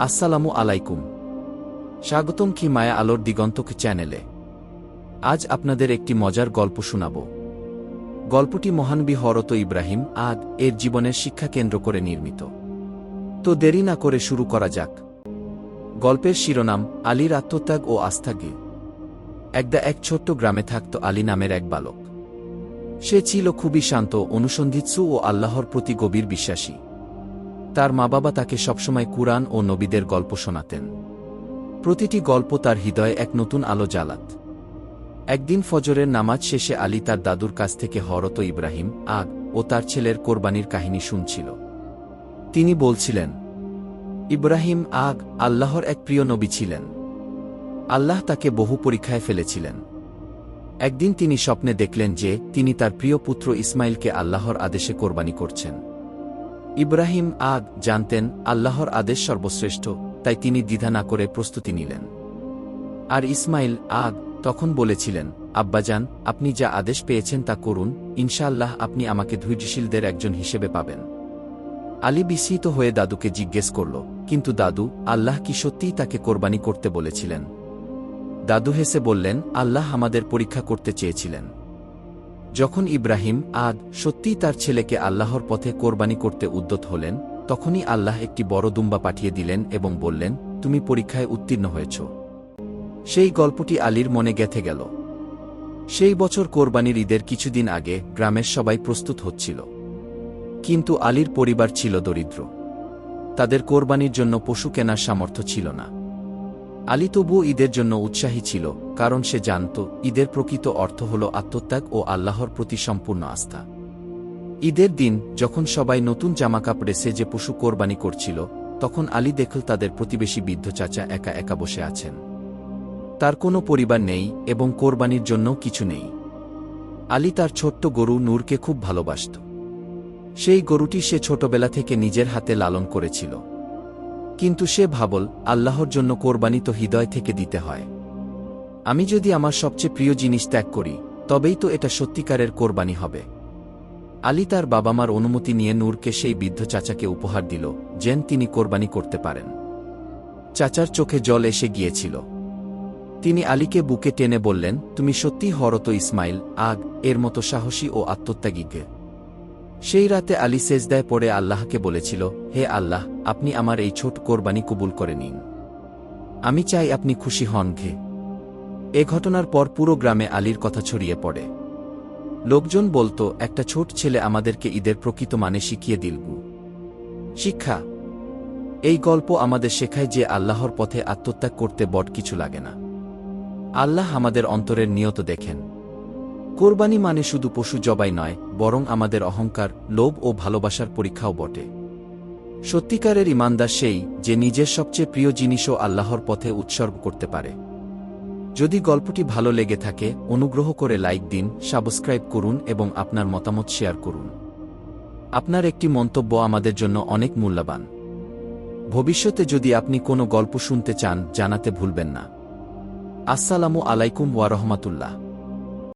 আসসালামু আলাইকুম। স্বাগতম কি মায়া আলোর দিগন্তক চ্যানেলে। আজ আপনাদের একটি মজার গল্প শোনাব। গল্পটি মহানবী হরত ইব্রাহিম আদ এর জীবনের শিক্ষা কেন্দ্র করে নির্মিত। তো দেরি না করে শুরু করা যাক। গল্পের শিরোনাম, আলীর আত্মত্যাগ ও আস্থাকে একদা এক ছোট্ট গ্রামে থাকত আলী নামের এক বালক। সে ছিল খুবই শান্ত, অনুসন্ধিৎসু ও আল্লাহর প্রতি গভীর বিশ্বাসী। তার মা বাবা তাকে সবসময় কুরআন ও নবীদের গল্প শোনাতেন। প্রতিটি গল্প তার হৃদয়ে এক নতুন আলো জ্বালাত। একদিন ফজরের নামাজ শেষে আলী তার দাদুর কাছ থেকে হরত ইব্রাহিম, আগ ও তার ছেলের কোরবানির কাহিনী শুনছিল। তিনি বলছিলেন, ইব্রাহিম, আগ আল্লাহর এক প্রিয় নবী ছিলেন। আল্লাহ তাকে বহু পরীক্ষায় ফেলেছিলেন। একদিন তিনি স্বপ্নে দেখলেন যে তিনি তার প্রিয় পুত্র ইসমাইলকে আল্লাহর আদেশে কোরবানি করছেন। ইব্রাহিম আগ জানতেন আল্লাহর আদেশ সর্বশ্রেষ্ঠ, তাই তিনি দ্বিধা না করে প্রস্তুতি নিলেন। আর ইসমাইল আগ তখন বলেছিলেন, আব্বাজান, আপনি যা আদেশ পেয়েছেন তা করুন, ইনশাআল্লাহ আপনি আমাকে ধৈর্যশীলদের একজন হিসেবে পাবেন। আলী বিস্মিত হয়ে দাদুকে জিজ্ঞেস করল, কিন্তু দাদু, আল্লাহ কি সত্যিই তাকে কোরবানি করতে বলেছিলেন? দাদু হেসে বললেন, আল্লাহ আমাদের পরীক্ষা করতে চেয়েছিলেন। যখন ইব্রাহিম আদ সত্যিই তার ছেলেকে আল্লাহর পথে কোরবানি করতে উদ্যত হলেন, তখনই আল্লাহ একটি বড় দুম্বা পাঠিয়ে দিলেন এবং বললেন, তুমি পরীক্ষায় উত্তীর্ণ হয়েছ। সেই গল্পটি আলীর মনে গেথে গেল। সেই বছর কোরবানির ঈদের কিছুদিন আগে গ্রামের সবাই প্রস্তুত হচ্ছিল। কিন্তু আলীর পরিবার ছিল দরিদ্র। তাদের কোরবানির জন্য পশু কেনার সামর্থ্য ছিল না। আলী তবুও ঈদের জন্য উৎসাহী ছিল, কারণ সে জানত, ঈদের প্রকৃত অর্থ হল আত্মত্যাগ ও আল্লাহর প্রতি সম্পূর্ণ আস্থা। ঈদের দিন, যখন সবাই নতুন জামাকাপড়ে সেজে পশু কোরবানি করছিল, তখন আলী দেখল তাদের প্রতিবেশী বৃদ্ধ চাচা একা একা বসে আছেন। তার কোনো পরিবার নেই এবং কোরবানির জন্য কিছু নেই। আলী তার ছোট্ট গরু নূরকে খুব ভালোবাসত। সেই গরুটি সে ছোটবেলা থেকে নিজের হাতে লালন করেছিল। কিন্তু সে ভাবল, আল্লাহর জন্য কোরবানি তো হৃদয় থেকে দিতে হয়। আমি যদি আমার সবচেয়ে প্রিয় জিনিস ত্যাগ করি, তবেই তো এটা সত্যিকারের কোরবানি হবে। আলী তার বাবা মার অনুমতি নিয়ে নূরকে সেই বৃদ্ধ চাচাকে উপহার দিল, যেন তিনি কোরবানি করতে পারেন। চাচার চোখে জল এসে গিয়েছিল। তিনি আলীকে বুকে টেনে বললেন, তুমি সত্যি হরত ইসমাইল, আগ, এর মতো সাহসী ও আত্মত্যাগীকে সেই রাতে আলী সেজদায় পড়ে আল্লাহকে বলেছিল, হে আল্লাহ, আপনি আমার এই ছোট কোরবানি কবুল করে নিন। আমি চাই আপনি খুশি হন ঘে। এ ঘটনার পর পুরো গ্রামে আলীর কথা ছড়িয়ে পড়ে। লোকজন বলতো, একটা ছোট ছেলে আমাদেরকে ঈদের প্রকৃত মানে শিখিয়ে দিলগু শিক্ষা, এই গল্প আমাদের শেখায় যে আল্লাহর পথে আত্মত্যাগ করতে বট কিছু লাগে না। আল্লাহ আমাদের অন্তরের নিয়ত দেখেন। কোরবানি মানে শুধু পশু জবাই নয়, বরং আমাদের অহংকার, লোভ ও ভালোবাসার পরীক্ষাও বটে। সত্যিকারের ইমানদার সেই যে নিজের সবচেয়ে প্রিয় জিনিসও আল্লাহর পথে উৎসর্গ করতে পারে। যদি গল্পটি ভালো লেগে থাকে, অনুগ্রহ করে লাইক দিন, সাবস্ক্রাইব করুন এবং আপনার মতামত শেয়ার করুন। আপনার একটি মন্তব্য আমাদের জন্য অনেক মূল্যবান। ভবিষ্যতে যদি আপনি কোনো গল্প শুনতে চান, জানাতে ভুলবেন না। আসসালামু আলাইকুম ওয়া রহমাতুল্লাহ।